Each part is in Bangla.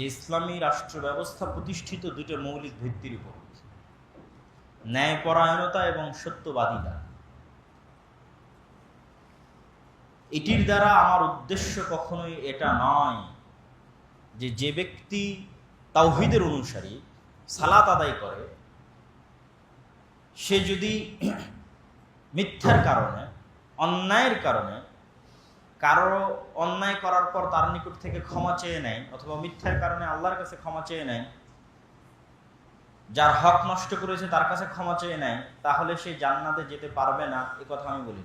যে ইসলামী রাষ্ট্র ব্যবস্থা প্রতিষ্ঠিত দুটো মৌলিক ভিত্তির উপর। ন্যায়পরায়ণতা এবং সত্যবাদিতা। এটির দ্বারা আমার উদ্দেশ্য কখনোই এটা নয় যে যে ব্যক্তি তাওহিদের অনুসারী, সালাত আদায় করে, সে যদি মিথ্যার কারণে, অন্যায়ের কারণে কারও অন্যায় করার পর তার নিকট থেকে ক্ষমা চেয়ে নেয় অথবা মিথ্যার কারণে আল্লাহর কাছে ক্ষমা চেয়ে নেয়, যার হক নষ্ট করেছে তার কাছে ক্ষমা চেয়ে নেয়, তাহলে সে জান্নাতে যেতে পারবে না, এ কথা আমি বলি।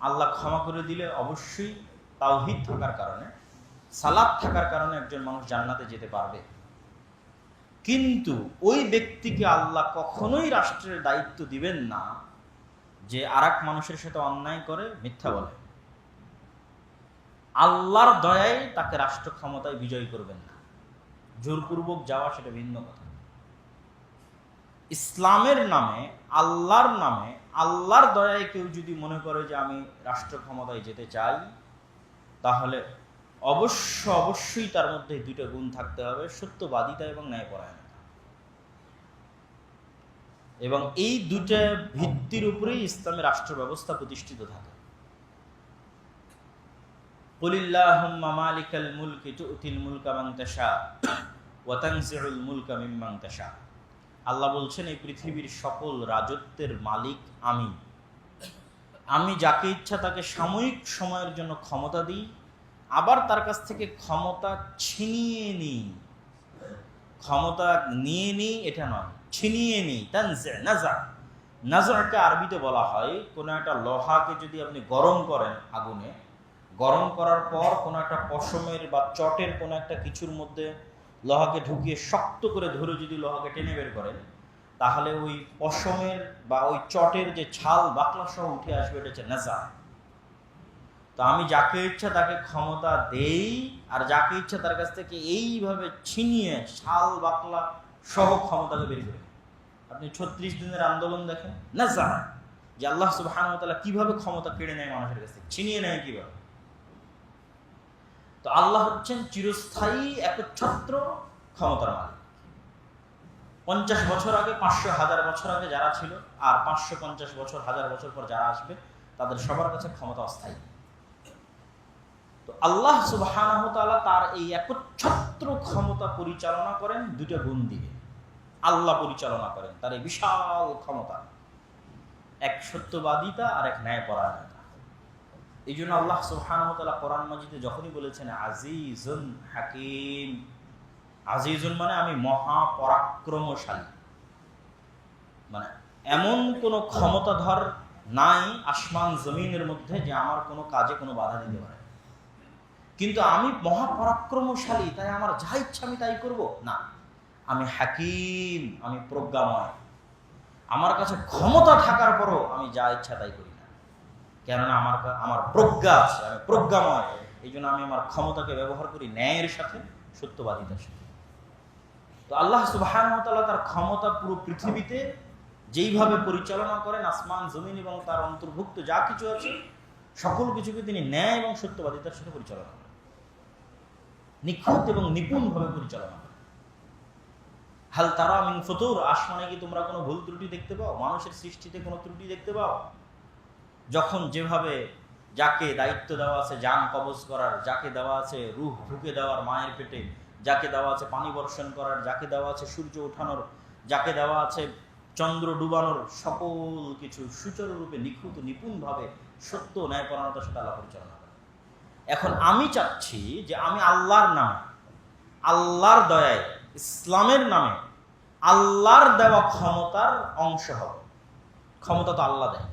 আল্লাহ ক্ষমা করে দিলে অবশ্যই তাওহিদ থাকার কারণে সালাদ থাকার কারণে একজন মানুষ জান্নাতে যেতে পারবে। কিন্তু ওই ব্যক্তিকে আল্লাহ কখনোই রাষ্ট্রের দায়িত্ব দিবেন না যে আর মানুষের সাথে অন্যায় করে, মিথ্যা বলে। আল্লাহর দয়ায় তাকে রাষ্ট্র ক্ষমতায় বিজয় করবেন না। জোরপূর্বক যাওয়া সেটা ভিন্ন কথা। ইসলামের নামে, আল্লাহর নামে, আল্লাহর দয়ায় কেউ যদি মনে করে যে আমি রাষ্ট্র ক্ষমতায় যেতে চাই, তাহলে অবশ্য অবশ্যই তার মধ্যে দুটো গুণ থাকতে হবে, সত্যবাদিতা এবং ন্যায়পরায়ণতা। এবং এই দুটা ভিত্তির উপরেই ইসলামী রাষ্ট্র ব্যবস্থা প্রতিষ্ঠিত থাকে। আল্লাহ বলছেন, এই পৃথিবীর সকল রাজত্বের মালিক আমি। আমি যাকে ইচ্ছা তাকে সাময়িক সময়ের জন্য ক্ষমতা দিই, আবার তার কাছ থেকে ক্ষমতা ছিনিয়ে নিই। ক্ষমতা নিয়ে নিই এটা নয়, ছিনিয়ে নিই। তানজে নাজা নাজারকে আরবিতে বলা হয়, কোনো একটা লোহাকে যদি আপনি গরম করেন আগুনে গরম করার পর কোনো একটা পশমের বা চটের কোনো একটা কিছুর মধ্যে লোহাকে ঢুকিয়ে শক্ত করে ধরে যদি লোহাকে টেনে বের করেন, তাহলে ওই পশমের বা ওই চটের যে ছাল, বাকলা সহ উঠে আসবে, এটা হচ্ছে নাজা তো আমি যাকে ইচ্ছা তাকে ক্ষমতা দেই, আর যাকে ইচ্ছা তার কাছ থেকে এইভাবে ছিনিয়ে ছাল, বাকলা সহ ক্ষমতাকে বের করে। আপনি ছত্রিশ দিনের আন্দোলন দেখেন না যে আল্লাহ সুবাহান কীভাবে ক্ষমতা কেড়ে নেয় মানুষের কাছ থেকে? ছিনিয়ে নেয় কীভাবে? তো আল্লাহ হচ্ছেন চিরস্থায়ী একচ্ছত্র ক্ষমতার মালিক। পঞ্চাশ বছর আগে, পাঁচশো হাজার বছর আগে যারা ছিল, আর পাঁচশো পঞ্চাশ বছর, হাজার বছর পর যারা আসবে, তাদের সবার কাছে ক্ষমতা অস্থায়ী। তো আল্লাহ সুবাহ তার এই একচ্ছত্র ক্ষমতা পরিচালনা করেন দুটো গুণ দিয়ে। আল্লাহ পরিচালনা করেন, তার এই বিশাল ক্ষমতা। এক সত্যবাদিতা আর এক ন্যায়পরায়ণতা। এই জন্য আল্লাহ সুবহানাহু কোরআন মাজিদে যখনই বলেছেন আজিজুন হাকিম, আজিজুন মানে আমি মহা পরাক্রমশালী মানে এমন কোনো ক্ষমতাধর নাই আসমান জমিনের মধ্যে যে আমার কোনো কাজে কোনো বাধা দিতে পারে। কিন্তু আমি মহাপরাক্রমশালী, তাই আমার যা ইচ্ছা আমি তাই করব? না। আমি হাকিম, আমি প্রজ্ঞাময়। আমার কাছে ক্ষমতা থাকার পরও আমি যা ইচ্ছা তাই করি। কেননা আমার আমার প্রজ্ঞা আছে, আমি প্রজ্ঞাময়। এই জন্য আমি আমার ক্ষমতাকে ব্যবহার করি ন্যায়ের সাথে, সত্যবাদিতার সাথে। তো আল্লাহ সুবাহ তার ক্ষমতা পুরো পৃথিবীতে যেইভাবে পরিচালনা করেন, আসমান, জমিন এবং তার অন্তর্ভুক্ত যা কিছু আছে, সকল কিছুকে তিনি ন্যায় এবং সত্যবাদিতার সাথে পরিচালনা করেন। নিখুঁত এবং নিপুণভাবে পরিচালনা করেন। হাল তারা মিন ফতুর, আসমানে কি তোমরা কোনো ভুল ত্রুটি দেখতে পাও? মানুষের সৃষ্টিতে কোনো ত্রুটি দেখতে পাও? যখন যেভাবে যাকে দায়িত্ব দেওয়া আছে যান কবজ করার, যাকে দেওয়া আছে রুহ ঢুকে দেওয়ার মায়ের পেটে, যাকে দেওয়া আছে পানি বর্ষণ করার, যাকে দেওয়া আছে সূর্য ওঠানোর, যাকে দেওয়া আছে চন্দ্র ডুবানোর সকল কিছু সুচারুরূপে নিখুঁত, নিপুণভাবে সত্য ন্যায়পরায়ণতার সাথে আল্লাহ পরিচালনা করে এখন আমি চাচ্ছি যে আমি আল্লাহর নামে, আল্লাহর দয়ায়, ইসলামের নামে আল্লাহর দেওয়া ক্ষমতার অংশ হব। ক্ষমতা তো আল্লাহ দেয়।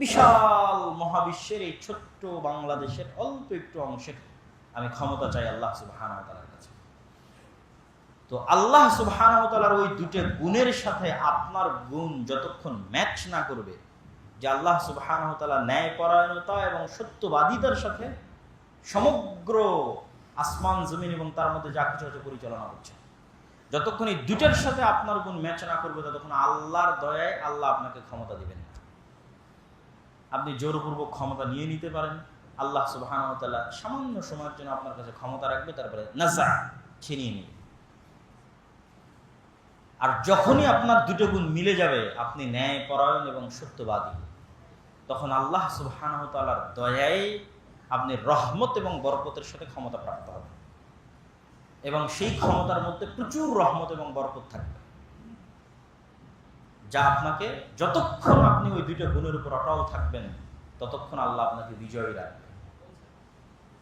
বিশাল মহাবিশ্বের এই ছোট্ট বাংলাদেশের অল্প একটু অংশের আমি ক্ষমতা চাই আল্লাহ তাআলার কাছে। তো আল্লাহ তাআলার ওই দুটো গুণের সাথে আপনার গুণ যতক্ষণ ম্যাচ না করবে, যে আল্লাহ সুবহানাহু ওয়া তাআলা ন্যায়পরায়ণতা এবং সত্যবাদিতার সাথে সমগ্র আসমান, জমিন এবং তার মধ্যে যা কিছু আছে পরিচালনা করছে। যতক্ষণ এই দুটার সাথে আপনার গুণ ম্যাচ না করবে, ততক্ষণ আল্লাহর দয়ায় আল্লাহ আপনাকে ক্ষমতা দিবেন। আপনি জোরপূর্বক ক্ষমতা নিয়ে নিতে পারেন। আল্লাহ সুবহান সামান্য সময়ের জন্য আপনার কাছে ক্ষমতা রাখবে, তারপরে নাজা ছিনিয়ে নিবে। আর যখনই আপনার দুটো গুণ মিলে যাবে, আপনি ন্যায় পরায়ণ এবং সত্যবাদী। তখন আল্লাহ সুবহান তালার দয়ায় আপনি রহমত এবং বরকতের সাথে ক্ষমতা প্রাপ্ত হবে এবং সেই ক্ষমতার মধ্যে প্রচুর রহমত এবং বরকত থাকবে। যা আপনাকে যতক্ষণ আপনি ওই দুইটা গুণের উপর অটল থাকবেন, ততক্ষণ আল্লাহ আপনাকে বিজয়ী রাখবে।